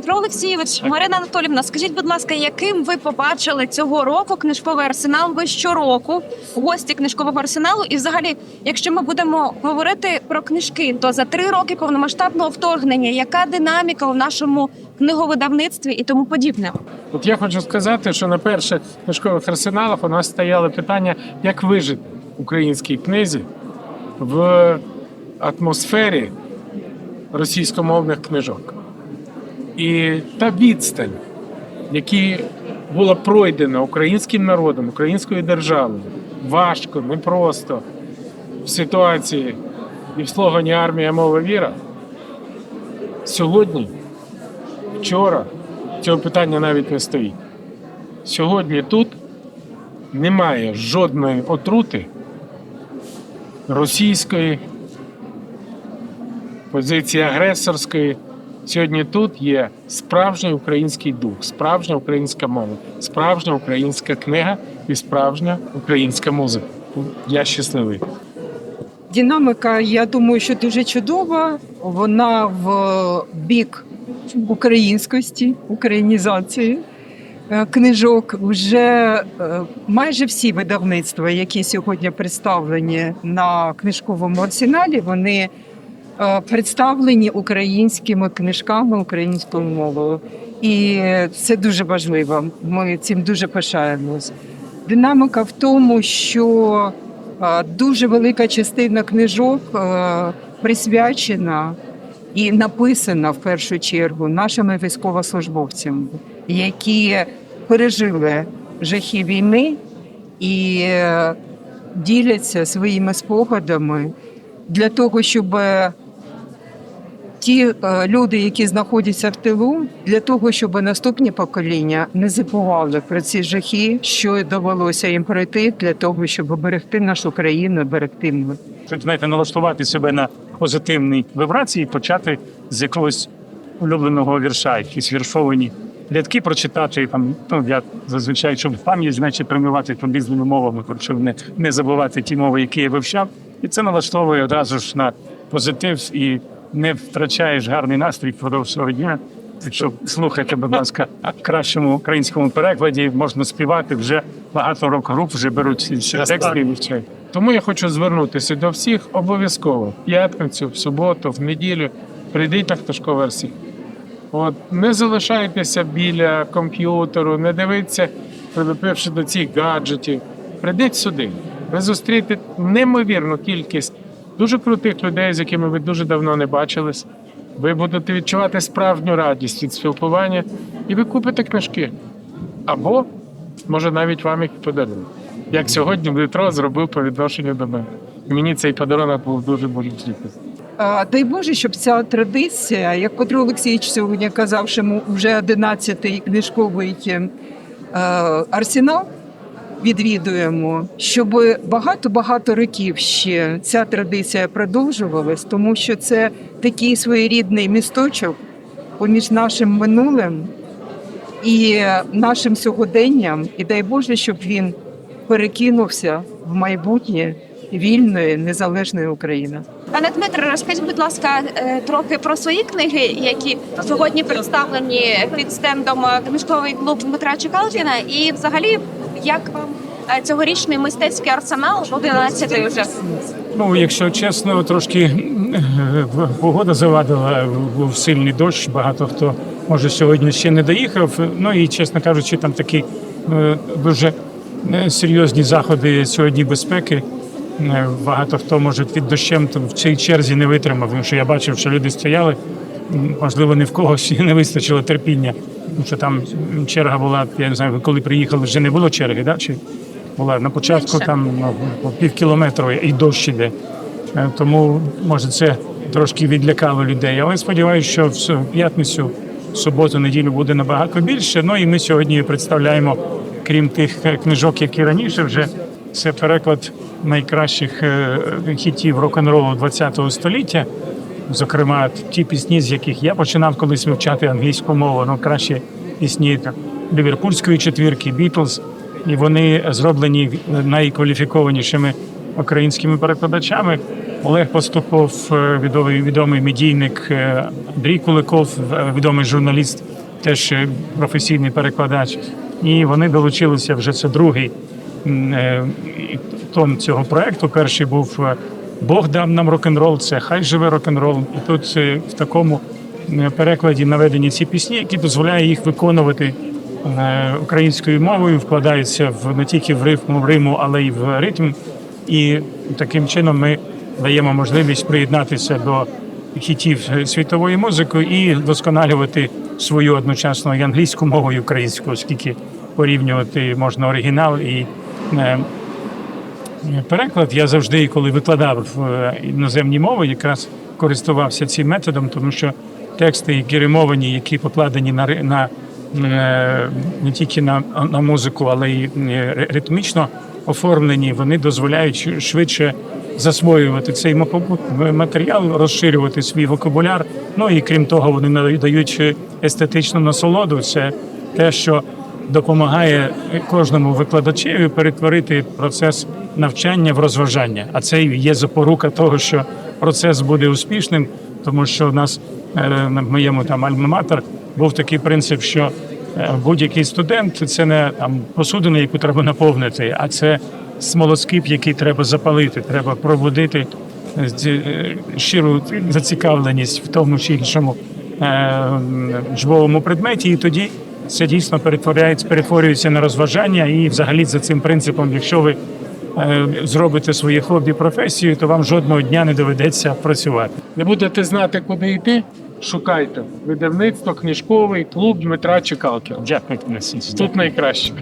Петро Олексійович, Марина Анатолівна, скажіть, будь ласка, яким ви побачили цього року книжковий арсенал? Ви щороку гості книжкового арсеналу? І, взагалі, якщо ми будемо говорити про книжки, то за три роки повномасштабного вторгнення, яка динаміка у нашому книговидавництві і тому подібне? От я хочу сказати, що на перших книжкових арсеналах у нас стояло питання, як вижити українській книзі в атмосфері російськомовних книжок. І та відстань, які була пройдена українським народом, українською державою, важко, непросто в ситуації і в слогані армія, мова віра. Сьогодні, вчора, цього питання навіть не стоїть. Сьогодні тут немає жодної отрути російської позиції агресорської. Сьогодні тут є справжній український дух, справжня українська мова, справжня українська книга і справжня українська музика. Я щасливий. Динаміка, я думаю, що дуже чудова. Вона в бік українськості, українізації е, книжок. Вже е, майже всі видавництва, які сьогодні представлені на книжковому арсеналі, вони представлені українськими книжками, українською мовою. І це дуже важливо. Ми цим дуже пишаємось. Динаміка в тому, що е, дуже велика частина книжок е, присвячена і написана в першу чергу нашими військовослужбовцями, які пережили жахи війни і е, діляться своїми спогадами для того, щоб ті е, люди, які знаходяться в тилу, для того, щоб наступні покоління не забували про ці жахи, що довелося їм пройти для того, щоб берегти нашу країну, берегти. Тут, знаєте, налаштувати себе на позитивні вібрації, почати з якогось улюбленого вірша, якісь віршовані рядки прочитати. Там, ну, я зазвичай, щоб пам'ять, значить, тренувати там різними мовами, щоб не, не забувати ті мови, які я вивчав. І це налаштовує одразу ж на позитив і не втрачаєш гарний настрій впродовж свого дня. Якщо слухайте, будь ласка, в кращому українському перекладі можна співати вже багато рок-груп вже беруть тексти і вивчають. Тому я хочу звернутися до всіх обов'язково в п'ятницю, в суботу, в неділю. Прийдіть на арсенал. От не залишайтеся біля комп'ютеру, не дивіться, прилепивши до цих гаджетів. Прийдіть сюди. Ви зустрієте неймовірну кількість дуже крутих людей, з якими ви дуже давно не бачились. Ви будете відчувати справжню радість від спілкування, і ви купите книжки. Або, може, навіть вам їх подарують. Як сьогодні Дмитро зробив по відношенню до мене. І мені цей подарунок був дуже. А, Дай Боже, щоб ця традиція, як Петро Олексійович сьогодні казав, що ми вже 11-й книжковий е, арсенал відвідуємо, щоб багато-багато років ще ця традиція продовжувалась, тому що це такий своєрідний місточок поміж нашим минулим і нашим сьогоденням. І дай Боже, щоб він перекинувся в майбутнє вільної незалежної України. Пане Дмитре, розкажіть, будь ласка, е, трохи про свої книги, які сьогодні представлені під стендом книжковий клуб Дмитра Чекалкіна. І взагалі, як вам е, цьогорічний мистецький арсенал 11 вже? Ну, якщо чесно, трошки е, погода завадила, був сильний дощ. Багато хто може сьогодні ще не доїхав. Ну і чесно кажучи, там такі е, дуже серйозні заходи сьогодні безпеки. Багато хто може під дощем в цій черзі не витримав, тому що я бачив, що люди стояли. Можливо, ні в когось не вистачило терпіння, що там черга була. Я не знаю, коли приїхали, вже не було черги, да? чи була на початку Менше. там ну, по пів кілометра і дощ іде. Е, Тому може це трошки відлякало людей. Але сподіваюся, що в п'ятницю, в суботу, неділю буде набагато більше. Ну і ми сьогодні представляємо, крім тих е, книжок, які раніше вже це переклад найкращих е, хітів рок-н-ролу ХХ століття. Зокрема, ті пісні, з яких я починав колись вивчати англійську мову, ну кращі пісні так, Ліверпульської четвірки, Бітлз, і вони зроблені найкваліфікованішими українськими перекладачами. Олег Пастухов, е, відомий відомий медійник, е, Андрій Куликов, е, відомий журналіст теж е, професійний перекладач. І вони долучилися вже це другий е, том цього проекту. Перший був е, Бог дав нам рок-н-рол, це хай живе рок-н-рол. І тут е, в такому е, перекладі наведені ці пісні, які дозволяють їх виконувати е, українською мовою, вкладаються в не тільки в рифм, в риму, але й в ритм. І таким чином ми даємо можливість приєднатися до хітів світової музики і вдосконалювати свою одночасно і англійську мову, і українську, оскільки порівнювати можна оригінал і переклад. Я завжди, коли викладав в е, іноземні мови, якраз користувався цим методом, тому що тексти, які римовані, які покладені на, на е, не тільки на, на музику, але й е, ритмічно оформлені, вони дозволяють швидше засвоювати цей ма- матеріал, розширювати свій вокабуляр. Ну і крім того, вони надають естетичну насолоду. Це те, що допомагає кожному викладачеві перетворити процес навчання в розважання. А це є запорука того, що процес буде успішним, тому що у нас е, на моєму там альма-матер був такий принцип, що е, будь-який студент це не там посудина, яку треба наповнити, а це смолоскип, який треба запалити, треба пробудити е, щиру зацікавленість в тому чи іншому жвовому предметі, і тоді це дійсно перетворяється, перетворюється на розважання. І взагалі за цим принципом, якщо ви е, зробите своє хобі професію, то вам жодного дня не доведеться працювати. Не будете знати, куди йти, шукайте. Видавництво, книжковий клуб Дмитра Чекалкіна. Дякую. Тут найкраще.